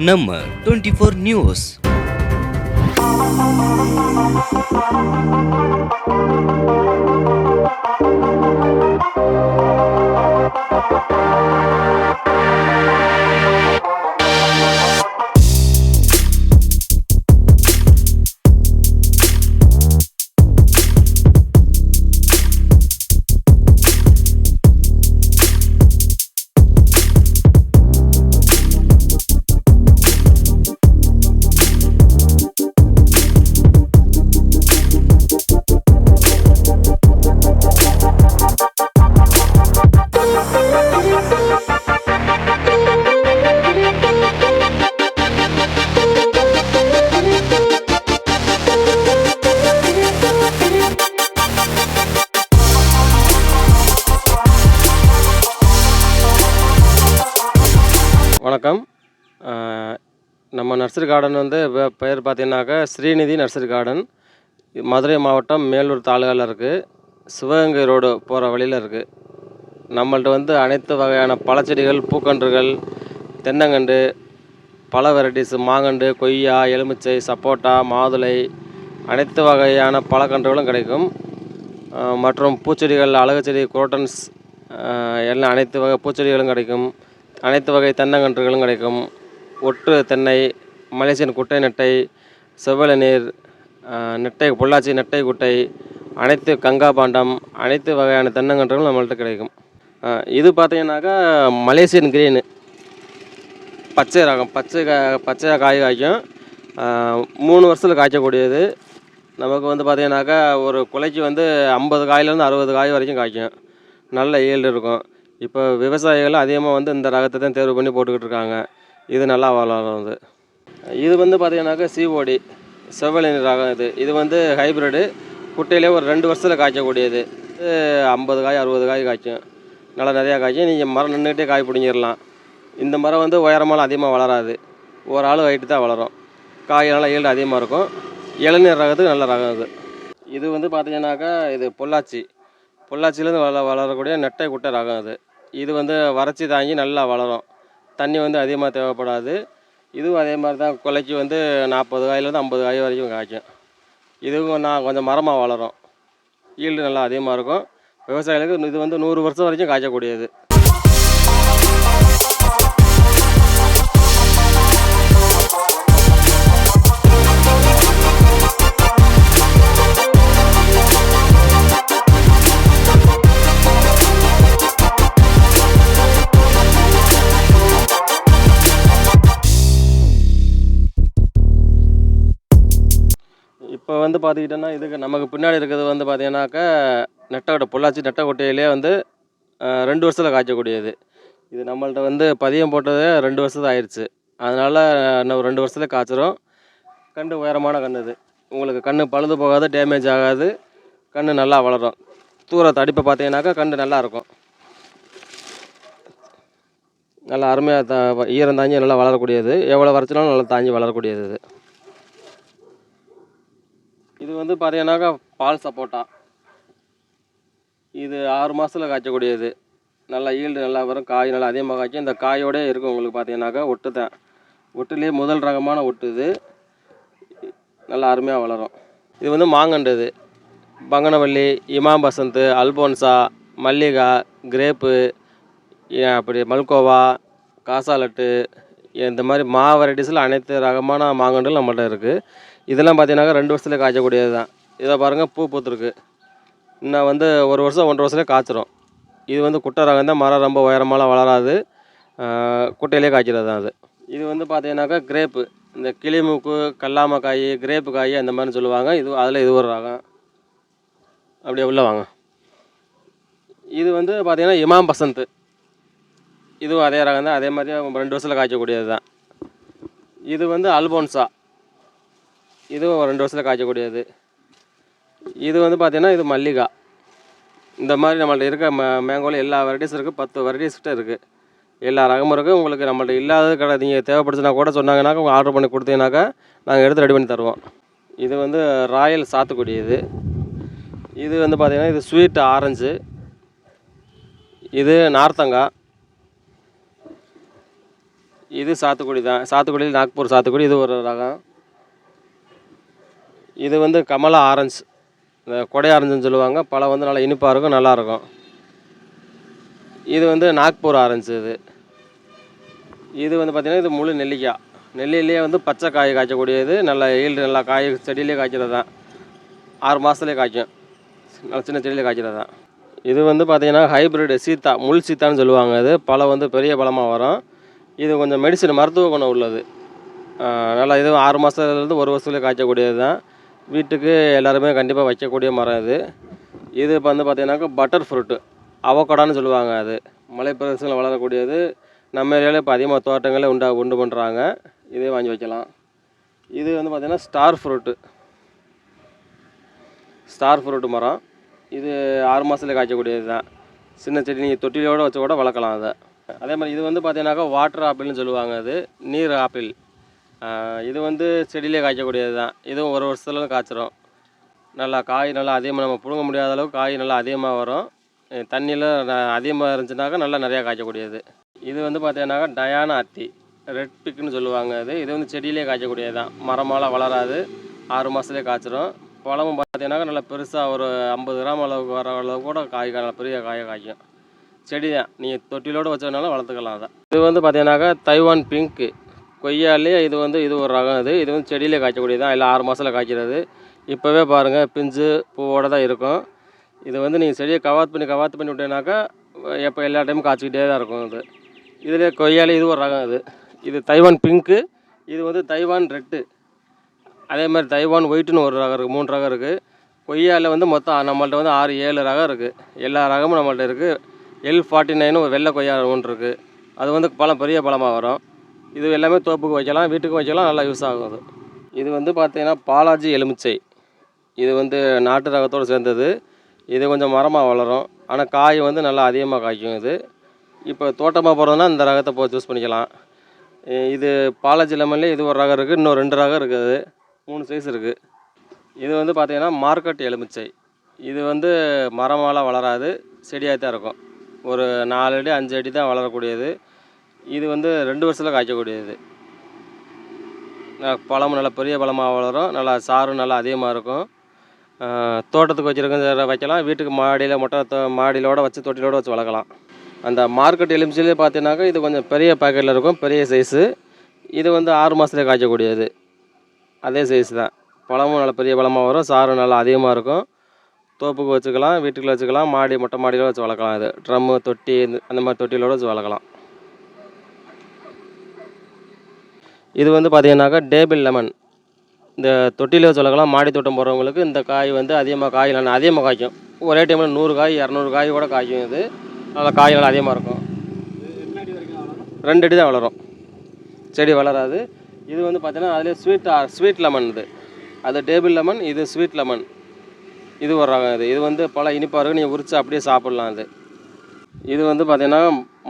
நம்ம twenty four news வணக்கம். நம்ம நர்சரி கார்டன் வந்து பெயர் பார்த்தீங்கன்னாக்கா ஸ்ரீநிதி நர்சரி கார்டன் மதுரை மாவட்டம் மேலூர் தாலுகாவில் இருக்குது சிவகங்கை ரோடு போகிற வழியில் இருக்குது நம்மள்ட்ட வந்து அனைத்து வகையான பழச்செடிகள் பூக்கன்றுகள் தென்னங்கன்று பல வெரைட்டிஸ் மாங்கன்று கொய்யா எலுமிச்சை சப்போட்டா மாதுளை அனைத்து வகையான பழக்கன்றுகளும் கிடைக்கும். மற்றும் பூச்செடிகள் அழகு செடி குரோட்டன்ஸ் எல்லாம் அனைத்து வகை பூச்செடிகளும் கிடைக்கும். அனைத்து வகை தென்னங்கன்றுகளும் கிடைக்கும். ஒட்டு தென்னை மலேசியன் குட்டை நெட்டை செவ்வள நீர் நெட்டை பொள்ளாச்சி நெட்டை குட்டை அனைத்து கங்கா பாண்டம் அனைத்து வகையான தென்னங்கன்றுகளும் நம்மள்கிட்ட கிடைக்கும். இது பார்த்தீங்கன்னாக்கா மலேசியன் கிரீனு. பச்சை ரகம் பச்சை கா பச்சையாக காய் காய்க்கும். மூணு வருஷத்தில் காய்க்கக்கூடியது. நமக்கு வந்து பார்த்தீங்கன்னாக்கா ஒரு குலைக்கு வந்து ஐம்பது காயிலேருந்து அறுபது காய் வரைக்கும் காய்க்கும். நல்ல ஈல்டு இருக்கும். இப்போ விவசாயிகள் அதிகமாக வந்து இந்த ரகத்தை தான் தேர்வு பண்ணி போட்டுக்கிட்டு இருக்காங்க. இது நல்லா வளரும் இது இது வந்து பார்த்தீங்கன்னாக்கா சிஓடி செவ்வழி ரகம் இது. இது வந்து ஹைப்ரிடு குட்டையிலே ஒரு ரெண்டு வருஷத்தில் காய்க்கக்கூடியது. இது ஐம்பது காய் அறுபது காய் காய்க்கும். நல்லா நிறையா காய்ச்சும் நீங்கள் மரம் நின்றுக்கிட்டே காய் பிடிங்கிடலாம். இந்த மரம் வந்து உயரமெல்லாம் அதிகமாக வளராது. ஒரு ஆள் ஹைட்டு தான் வளரும். காய் நல்லா ஈல்டு அதிகமாக இருக்கும். இளநீர் ரகத்துக்கு நல்ல ரகம் இது. இது வந்து பார்த்தீங்கன்னாக்கா இது பொள்ளாச்சி. பொள்ளாச்சியிலேருந்து வள வளரக்கூடிய நெட்டை குட்டை ரகம் அது இது வந்து வறட்சி தாங்கி நல்லா வளரும். தண்ணி வந்து அதிகமாக தேவைப்படாது. இதுவும் அதே மாதிரி தான் கொலைக்கு வந்து நாற்பது காயிலேருந்து ஐம்பது காய் வரைக்கும் காய்க்கும். இதுவும் நான் கொஞ்சம் மரமாக வளரும். ஈல்டு நல்லா அதிகமாக இருக்கும். விவசாயிகளுக்கு இது வந்து நூறு வருஷம் வரைக்கும் காய்ச்சக்கூடியது வந்து பார்த்துக்கிட்டோன்னா இதுக்கு நமக்கு பின்னாடி இருக்கிறது வந்து பார்த்தீங்கன்னாக்கா நெட்டக்கொட்டை பொள்ளாச்சி நெட்டக்கொட்டையிலே வந்து ரெண்டு வருஷத்தில் காய்ச்சக்கூடியது. இது நம்மள்ட்ட வந்து பதியம் போட்டது ரெண்டு வருஷம் ஆயிடுச்சு அதனால் இன்னும் ரெண்டு வருஷத்துல காய்ச்சிரும். கன்று உயரமான கன்று இது. உங்களுக்கு கன்று பழுது போகாது டேமேஜ் ஆகாது. கன்று நல்லா வளரும். தூர தடிப்பை பார்த்தீங்கன்னாக்கா கன்று நல்லா இருக்கும். நல்லா அருமையாக த ஈரம் தாங்கி நல்லா வளரக்கூடியது. எவ்வளோ வரைச்சினாலும் நல்லா தாங்கி வளரக்கூடியது இது. இது வந்து பார்த்தீங்கன்னாக்கா பால் சப்போட்டா. இது ஆறு மாதத்தில் காய்ச்சக்கூடியது. நல்லா ஈல்டு நல்லா வரும் காய் நல்லா அதிகமாக காய்ச்சி இந்த காயோடே இருக்கும் உங்களுக்கு பார்த்தீங்கன்னாக்கா ஒட்டு தான் ஒட்டுலேயே முதல் ரகமான ஒட்டு இது. நல்லா அருமையாக வளரும். இது வந்து மாங்கண்டு இது. பங்கனவள்ளி இமாம் பசந்த் அல்போன்சா மல்லிகா கிரேப்பு அப்படி மல்கோவா காசாலட்டு இந்த மாதிரி மா வெரைட்டிஸில் அனைத்து ரகமான மாங்கன்றுகள் நம்மள்ட்ட இருக்குது இதெல்லாம் பார்த்தீங்கன்னாக்கா ரெண்டு வருஷத்துல காய்ச்சக்கூடியது தான் இதை பாருங்கள் பூ பூத்துருக்கு. இன்னும் வந்து ஒரு வருஷம் ஒன்றரை வருஷத்துல காய்ச்சிரும். இது வந்து குட்டை ரகம் தான் மரம் ரொம்ப உயரமாலாம் வளராது. குட்டையிலே காய்க்கிறது தான் அது. இது வந்து பார்த்தீங்கன்னாக்கா கிரேப்பு. இந்த கிளிமூக்கு கல்லாம காய் கிரேப்பு காய் அந்த மாதிரி சொல்லுவாங்க. இது அதில் இது ஒரு ரகம். அப்படியே உள்ளே வாங்க. இது வந்து பார்த்திங்கன்னா இமாம் பசந்த். இதுவும் அதே ரகம் தான். அதே மாதிரி ரெண்டு வருஷத்தில் காய்ச்சக்கூடியது தான் இது வந்து அல்போன்சா. இதுவும் ரெண்டு வருஷத்தில் காய்ச்சக்கூடியது. இது வந்து பார்த்தீங்கன்னா இது மல்லிகா. இந்த மாதிரி நம்மள்ட்ட இருக்க மே மேங்கோவில் எல்லா வெரைட்டிஸ் இருக்குது பத்து வெரைட்டிஸ் கிட்ட இருக்குது எல்லா ரகமும் இருக்குது உங்களுக்கு நம்மள்ட்ட இல்லாதது கடை நீங்கள் தேவைப்படுச்சுனா கூட சொன்னாங்கன்னாக்கா உங்கள் ஆர்டர் பண்ணி கொடுத்தீங்கன்னாக்கா நாங்கள் எடுத்து ரெடி பண்ணி தருவோம். இது வந்து ராயல் சாத்துக்குடி இது இது வந்து பார்த்திங்கன்னா இது ஸ்வீட் ஆரஞ்சு இது நார்த்தங்காய் இது சாத்துக்குடி தான். சாத்துக்குடியில் நாக்பூர் சாத்துக்குடி இது ஒரு ரகம். இது வந்து கமலா ஆரஞ்சு. இந்த கொடை ஆரஞ்சுன்னு சொல்லுவாங்க. பழம் வந்து நல்லா இனிப்பாக இருக்கும் நல்லாயிருக்கும் இது வந்து நாக்பூர் ஆரஞ்சு இது. இது வந்து பார்த்திங்கன்னா இது முழு நெல்லிக்காய். நெல்லிலேயே வந்து பச்சை காய் காய்ச்சக்கூடியது. நல்ல ஈல்டு நல்லா காய் செடியிலே காய்ச்சது தான். ஆறு மாதத்துலேயே காய்க்கும். நல்லா சின்ன செடியிலே காய்ச்சது தான். இது வந்து பார்த்திங்கன்னா ஹைப்ரிட் சீத்தா முள் சீத்தான்னு சொல்லுவாங்க இது. பழம் வந்து பெரிய பழமாக வரும். இது கொஞ்சம் மெடிசன் மருத்துவ குணம் உள்ளது. நல்லா இது ஆறு மாதத்துலேருந்து ஒரு வருஷத்துலேயே காய்ச்சக்கூடியது தான். வீட்டுக்கு எல்லாருமே கண்டிப்பாக வைக்கக்கூடிய மரம் இது. இது இப்போ வந்து பார்த்தீங்கன்னாக்கா பட்டர் ஃப்ரூட்டு அவக்கடான்னு சொல்லுவாங்க அது. மலை பிரதேசங்களில் வளரக்கூடியது. நம்ம ஏரியாவில் இப்போ அதிகமாக தோட்டங்களே உண்டா உண்டு பண்ணுறாங்க இதே வாங்கி வைக்கலாம். இது வந்து பார்த்திங்கன்னா ஸ்டார் ஃப்ரூட்டு ஸ்டார் ஃப்ரூட்டு மரம். இது ஆறு மாதத்துல காய்ச்சக்கூடியது தான். சின்ன செடி நீங்கள் தொட்டிலோடு வச்சு கூட வளர்க்கலாம் அதை. அதே மாதிரி இது வந்து பார்த்தீங்கன்னாக்கா வாட்டர் ஆப்பிள்னு சொல்லுவாங்க அது. நீர் ஆப்பிள் இது வந்து செடியிலே காய்ச்சக்கூடியது தான் இதுவும் ஒரு வருஷத்துல காய்ச்சிரும். நல்லா காய் நல்லா அதிகமாக நம்ம பிடுங்க முடியாத அளவுக்கு காய் நல்லா அதிகமாக வரும். தண்ணியில் அதிகமாக இருந்துச்சுனாக்கா நல்லா நிறையா காய்ச்சக்கூடியது இது வந்து பார்த்தீங்கன்னாக்கா டயானா அத்தி ரெட் பிக்குன்னு சொல்லுவாங்க அது. இது வந்து செடியிலே காய்ச்சக்கூடியது தான் மரமாலாம் வளராது. ஆறு மாதத்துலேயே காய்ச்சிரும். பழமும் பார்த்தீங்கன்னாக்கா நல்லா பெருசாக ஒரு ஐம்பது கிராம் அளவுக்கு வர அளவுக்கு கூட காய் நல்லா பெரிய காயை காய்க்கும். செடி தான் நீங்கள் தொட்டிலோடு வச்சதுனால வளர்த்துக்கலாம் அதை இது வந்து பார்த்தீங்கன்னாக்கா தைவான் பிங்க்கு. கொய்யாலே இது வந்து இது ஒரு ரகம் இது இது வந்து செடியிலே காய்ச்சக்கூடியது தான். இல்லை ஆறு மாதத்தில் காய்க்கிறது. இப்போவே பாருங்கள் பிஞ்சு பூவோட தான் இருக்கும். இது வந்து நீங்கள் செடியை கவாத்து பண்ணி கவாத்து பண்ணி விட்டீங்கன்னாக்கா எப்போ எல்லா டைமும் காய்ச்சிக்கிட்டே தான் இருக்கும் இது இதில் கொய்யாலே இது ஒரு ரகம் இது இது தைவான் பிங்க்கு இது வந்து தைவான் ரெட்டு. அதே மாதிரி தைவான் ஒயிட்டுன்னு ஒரு ரகம் இருக்குது மூணு ரகம் இருக்குது கொய்யாவில் வந்து மொத்தம் நம்மள்ட்ட வந்து ஆறு ஏழு ரகம் இருக்குது எல்லா ரகமும் நம்மள்ட்ட இருக்குது எல் ஃபார்ட்டி நைன் ஒரு வெள்ளை கொய்யா ஒன்று இருக்குது அது வந்து பழம் பெரிய பழமாக வரும். இது எல்லாமே தோப்புக்கு வைக்கலாம் வீட்டுக்கு வைக்கலாம் நல்லா யூஸ் ஆகும் அது. இது வந்து பார்த்தீங்கன்னா பாலாஜி எலுமிச்சை. இது வந்து நாட்டு ரகத்தோடு சேர்ந்தது. இது கொஞ்சம் மரமாக வளரும். ஆனால் காய் வந்து நல்லா அதிகமாக காய்க்கும் இது. இப்போ தோட்டமாக போகிறதுனா இந்த ரகத்தை போ சூஸ் பண்ணிக்கலாம். இது பாலாஜி லெமன்லேயே இது ஒரு ரகம் இருக்குது இன்னும் ரெண்டு ரகம் இருக்குது மூணு சைஸ் இருக்குது இது வந்து பார்த்தீங்கன்னா மார்க்கெட் எலுமிச்சை. இது வந்து மரமாலாம் வளராது செடியாக தான் இருக்கும். ஒரு நாலு அடி அஞ்சு அடி தான் வளரக்கூடியது. இது வந்து ரெண்டு வருஷத்தில் காய்க்கக்கூடியது பழமும் நல்லா பெரிய பழமாக வளரும். நல்லா சாரும் நல்லா அதிகமாக இருக்கும். தோட்டத்துக்கு வச்சுருக்க வைக்கலாம். வீட்டுக்கு மாடியில் மொட்டை தோ மாடியிலோட வச்சு தொட்டிலோடு வச்சு வளர்க்கலாம். அந்த மார்க்கெட் எலுமிச்சிலே பார்த்தீங்கன்னாக்கா இது கொஞ்சம் பெரிய பாக்கெட்டில் இருக்கும். பெரிய சைஸு இது வந்து ஆறு மாதத்துலேயே காய்ச்சக்கூடியது. அதே சைஸ் தான். பழமும் நல்ல பெரிய பழமாக வரும். சாரும் நல்லா அதிகமாக இருக்கும். தோப்புக்கு வச்சுக்கலாம். வீட்டுக்குள்ளே வச்சுக்கலாம். மாடி மொட்டை மாடியில் வச்சு வளர்க்கலாம் இது. ட்ரம்மு தொட்டி இந்த- அந்த மாதிரி தொட்டிலோட வச்சு வளர்க்கலாம். இது வந்து பார்த்தீங்கன்னாக்கா டேபிள் லெமன். இந்த தொட்டியில் வச்சு வளர்க்கலாம் மாடி தோட்டம் போகிறவங்களுக்கு இந்த காய் வந்து அதிகமாக காய் நல்லா அதிகமாக காய்க்கும். ஒரே டைமில் நூறு காய் இரநூறு காய் கூட காய்க்கும் இது. நல்லா காய் நல்லா அதிகமாக இருக்கும். ரெண்டு அடி தான் வளரும். செடி வளராது. இது வந்து பார்த்தீங்கன்னா அதிலே ஸ்வீட் ஸ்வீட் uh, லெமன் இது. அது டேபிள் லெமன் இது ஸ்வீட் லெமன் இது ஒரு ரகம் இது. இது வந்து பல இனிப்பாக இருக்கும். நீங்கள் உரித்து அப்படியே சாப்பிட்லாம் இது. இது வந்து பார்த்திங்கன்னா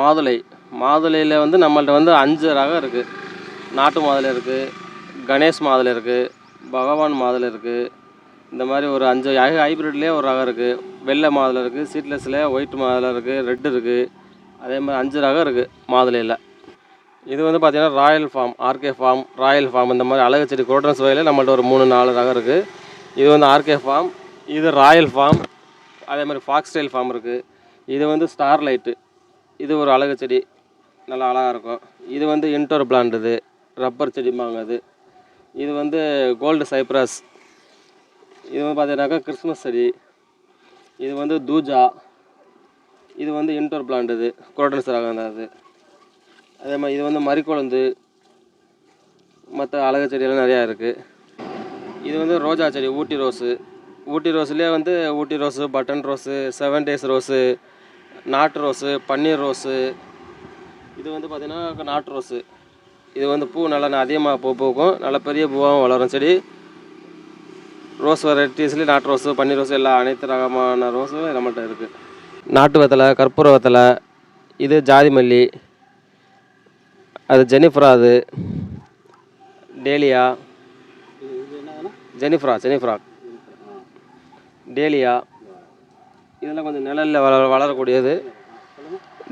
மாதுளை. மாதுளையில் வந்து நம்மள்ட்ட வந்து அஞ்சு ரகம் இருக்குது நாட்டு மாதுளை இருக்குது கணேஷ் மாதுளை இருக்குது பகவான் மாதுளை இருக்குது இந்த மாதிரி ஒரு அஞ்சு ஹை ஹைப்ரிட்லேயே ஒரு ரகம் இருக்குது வெள்ளை மாதுளை இருக்குது சீட்லெஸ்ஸில் ஒயிட் மாதுளை இருக்குது ரெட் இருக்குது அதே மாதிரி அஞ்சு ரகம் இருக்குது மாதுளையில். இது வந்து பார்த்திங்கன்னா royal farm RK farm royal farm. இந்த மாதிரி அழகு செடி குரோட்டன்ஸ் வகையில் நம்மள்ட்ட ஒரு மூணு நாலு ரகம் இருக்குது இது வந்து ஆர்கே ஃபார்ம் இது ராயல் ஃபார்ம். அதே மாதிரி ஃபாக்ஸ் ஸ்டைல் ஃபார்ம் இருக்குது இது வந்து ஸ்டார் லைட்டு இது ஒரு அழகு செடி நல்லா அழகாக இருக்கும். இது வந்து இன்டோர் பிளான்ட் இது. ரப்பர் செடிம்பாங்க அது. இது வந்து கோல்டு சைப்ரஸ். இது வந்து பார்த்தீங்கன்னாக்கா கிறிஸ்மஸ் செடி. இது வந்து தூஜா. இது வந்து இன்டோர் பிளான்ட் இது. குரோட்டன்ஸ் ரகம் தான் அது. அதே மாதிரி இது வந்து மறிக்குழந்து. மற்ற அழகு செடியெல்லாம் நிறையா இருக்குது இது வந்து ரோஜா செடி ஊட்டி ரோஸு. ஊட்டி ரோஸ்லேயே வந்து Ooty rose button rose seven days rose நாட்டு ரோஸு பன்னீர் ரோஸு. இது வந்து பார்த்திங்கன்னா நாட்டு ரோஸு. இது வந்து பூ நல்லா அதிகமாக பூ பூக்கும். நல்ல பெரிய பூவாகவும் வளரும். செடி ரோஸ் வெரைட்டிஸ்லேயும் நாட்டு ரோஸு பன்னீர் ரோஸு எல்லா அனைத்து ரகமான ரோஸும் நம்மள்கிட்ட இருக்குது நாட்டு வெத்தலை கற்பூர வெத்தலை இது ஜாதி மல்லி அது ஜெனிஃப்ரா அது டேலியா. ஜெனிஃப்ரா ஜெனிஃப்ரா. டேலியா. இதெல்லாம் கொஞ்சம் நிழலில் வள வளரக்கூடியது.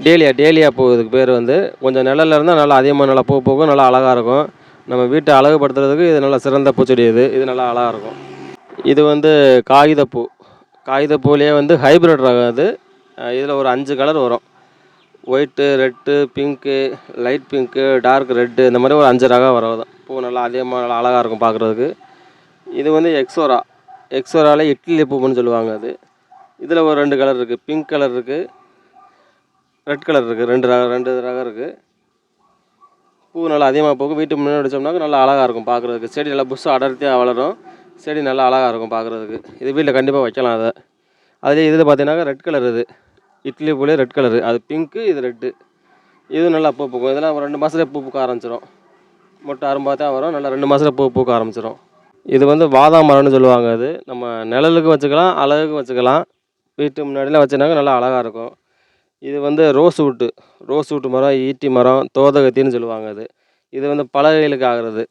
டேலியா டேலியா பூ இதுக்கு பேர் வந்து கொஞ்சம் நிழல்ல இருந்தால் நல்லா அதிகமாக நல்லா பூ பூக்கும் நல்லா அழகாக இருக்கும். நம்ம வீட்டை அழகுபடுத்துறதுக்கு இது நல்லா சிறந்த பூச்செடி இது. இது நல்லா அழகாக இருக்கும். இது வந்து காகிதப்பூ. காகிதப்பூலேயே வந்து ஹைப்ரிட் ரகம் அது. இதில் ஒரு அஞ்சு கலர் வரும். White red pink light pink dark red இந்த மாதிரி ஒரு அஞ்சு ரகம் வரும். பூ நல்லா அதிகமாக நல்லா அழகாக இருக்கும் பார்க்குறதுக்கு. இது வந்து எக்ஸோரா எக்ஸோராவில் இட்லி பூன்னு சொல்லுவாங்க அது. இதில் ஒரு ரெண்டு கலர் இருக்குது பிங்க் கலர் இருக்குது ரெட் கலர் இருக்குது ரெண்டு ரகம் ரெண்டு ரகம் இருக்குது பூ நல்லா அதிகமாக போகும். வீட்டு முன்னாடி வச்சோம்னாக்க நல்லா அழகாக இருக்கும் பார்க்குறதுக்கு செடி நல்லா புஷ்ஷாக அடர்த்தியாக வளரும். செடி நல்லா அழகாக இருக்கும் பார்க்குறதுக்கு இது வீட்டில் கண்டிப்பாக வைக்கலாம் அதை. அதுலேயே இதில் பார்த்தீங்கன்னாக்கா ரெட் கலர் இது. இட்லி பூலே ரெட் கலரு அது பிங்க்கு இது ரெட்டு இது நல்லா பூ பூக்கும். இதெல்லாம் ரெண்டு மாதத்துல பூ பூக்க ஆரம்பிச்சிடும் மொட்டை அரும்பாக வரும். நல்லா ரெண்டு மாதத்துல பூ பூக்க ஆரம்பிச்சிடும் இது வந்து வாதாம் மரம்னு சொல்லுவாங்க அது. நம்ம நிழலுக்கு வச்சுக்கலாம் அழகுக்கு வச்சுக்கலாம். வீட்டு முன்னாடிலாம் வச்சுனாக்க நல்லா அழகாக இருக்கும். இது வந்து ரோஸ் வுட்டு ரோஸ் வுட்டு மரம் ஈட்டி மரம் தோதகத்தின்னு சொல்லுவாங்க அது. இது வந்து பலகைகளுக்கு ஆகிறது.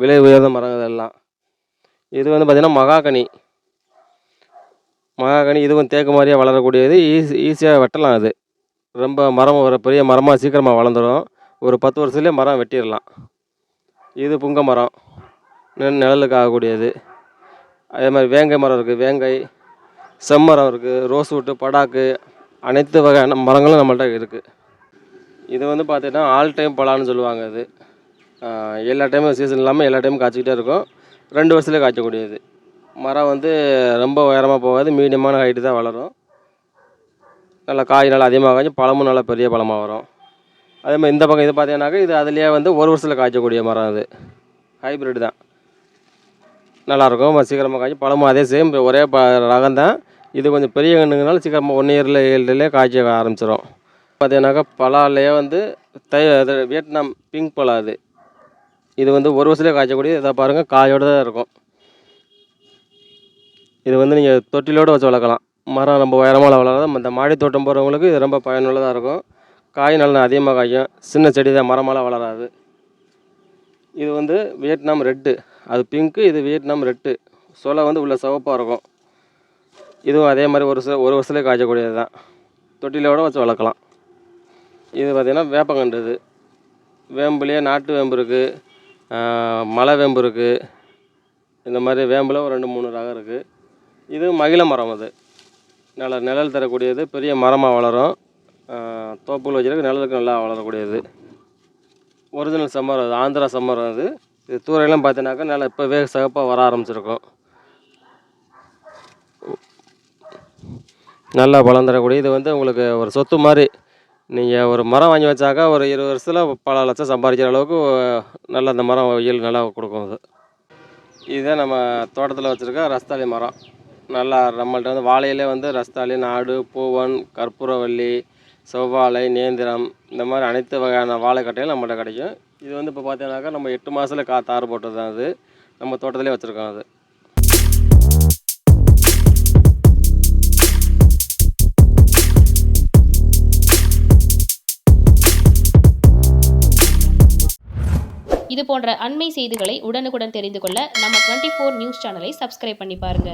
விலை உயர்ந்த மரம் இதெல்லாம் இது வந்து பார்த்திங்கன்னா மகாகனி. மகாகனி இதுவும் தேக்கு மாதிரியே வளரக்கூடியது. ஈஸி ஈஸியாக வெட்டலாம் அது. ரொம்ப மரம் ஒரு பெரிய மரமாக சீக்கிரமாக வளர்ந்துடும் ஒரு பத்து வருஷத்துலேயே மரம் வெட்டிடலாம். இது புங்க மரம். நிழலுக்கு ஆகக்கூடியது. அதே மாதிரி வேங்கை மரம் இருக்குது வேங்கை செம்மரம் இருக்குது ரோஸ் வுட்டு படாக்கு அனைத்து வகையான மரங்களும் நம்மள்ட்ட இருக்குது இது வந்து பார்த்தீங்கன்னா ஆல் டைம் பழான்னு சொல்லுவாங்க அது. எல்லா டைமும் சீசன் இல்லாமல் எல்லா டைமும் காய்ச்சிக்கிட்டே இருக்கும். ரெண்டு வருஷத்துலேயே காய்ச்சக்கூடியது மரம் வந்து ரொம்ப உயரமாக போகாது மீடியமான ஹைட்டு தான் வளரும். நல்லா காய் நல்லா அதிகமாக காய்ச்சி பழமும் நல்லா பெரிய பழமாக வரும். அதே மாதிரி இந்த பக்கம் இது பார்த்தீங்கன்னாக்கா இது அதுலேயே வந்து ஒரு வருஷத்தில் காய்ச்சக்கூடிய மரம் அது. ஹைப்ரிட் தான். நல்லாயிருக்கும் சீக்கிரமாக காய்ச்சி பழமும் அதே சேம் ஒரே ப ரகம் தான். இது கொஞ்சம் பெரிய கண்ணுங்கனால சீக்கிரமாக ஒன் இயரில் ஏழுலேயே காய்ச்ச ஆரம்பிச்சிடும் பார்த்தீங்கன்னாக்கா பலாலேயே வந்து தை அது வியட்நாம் பிங்க் பலா அது. இது வந்து ஒரு வருஷத்துலேயே காய்ச்சக்கூடிய இதை பாருங்கள் காயோடு தான் இருக்கும். இது வந்து நீங்கள் தொட்டிலோடு வச்சு வளர்க்கலாம். மரம் ரொம்ப உயரமாக வளராது இந்த மாடி தோட்டம் போகிறவங்களுக்கு இது ரொம்ப பயனுள்ளதாக இருக்கும். காய் நல்லா அதிகமாக காய்க்கும். சின்ன செடி தான் மரமெல்லாம் வளராது. இது வந்து வியட்நாம் ரெட்டு. அது பிங்க்கு இது வியட்நாம் ரெட்டு. சொலை வந்து உள்ள சிவப்பாக இருக்கும். இதுவும் அதே மாதிரி ஒரு வருஷம் ஒரு வருஷத்துலேயே காய்ச்சக்கூடியது தான் தொட்டிலோட வச்சு வளர்க்கலாம். இது பார்த்திங்கன்னா வேப்பங்கன்று இது வேம்புலேயே நாட்டு வேம்பு இருக்குது மலை வேம்பு இருக்குது இந்த மாதிரி வேம்பில் ஒரு ரெண்டு மூணு ரகம் இருக்குது இது மகிழ மரம் அது. நல்ல நிழல் தரக்கூடியது பெரிய மரமாக வளரும். தோப்புகள் வச்சிருக்கு நிழலுக்கு நல்லா வளரக்கூடியது. ஒரிஜினல் சம்மரம் அது ஆந்திரா சம்மரம் அது. இது தூரையெல்லாம் பார்த்தீங்கன்னாக்கா நல்லா இப்போவே சிகப்பாக வர ஆரம்பிச்சிருக்கும். நல்லா பலம் தரக்கூடிய இது வந்து உங்களுக்கு ஒரு சொத்து மாதிரி. நீங்கள் ஒரு மரம் வாங்கி வச்சாக்கா ஒரு இருபது வருஷத்தில் பல லட்சம் சம்பாதிக்கிற அளவுக்கு நல்ல அந்த மரம் வெயில் நல்லா கொடுக்கும் அது. இதுதான் நம்ம தோட்டத்தில் வச்சுருக்க ரஸ்தாளி மரம். நல்லா நம்மள்ட்ட வந்து வாழையிலே வந்து ரஸ்தாளி நாடு பூவன் கற்பூரவள்ளி செவ்வாழை நேந்திரம் இந்த மாதிரி அனைத்து வகையான வாழைக்கட்டையும் நம்மள்ட்ட கிடைக்கும். இது வந்து இப்போ பார்த்தீங்கன்னாக்கா நம்ம எட்டு மாதத்தில் கா தார் போட்டது தான் அது. நம்ம தோட்டத்திலே வச்சுருக்கோம் அது. இது போன்ற அண்மை செய்திகளை உடனுக்குடன் தெரிந்து கொள்ள நம்ம டுவெண்ட்டி ஃபோர் நியூஸ் சேனலை சப்ஸ்கிரைப் பண்ணி பாருங்க.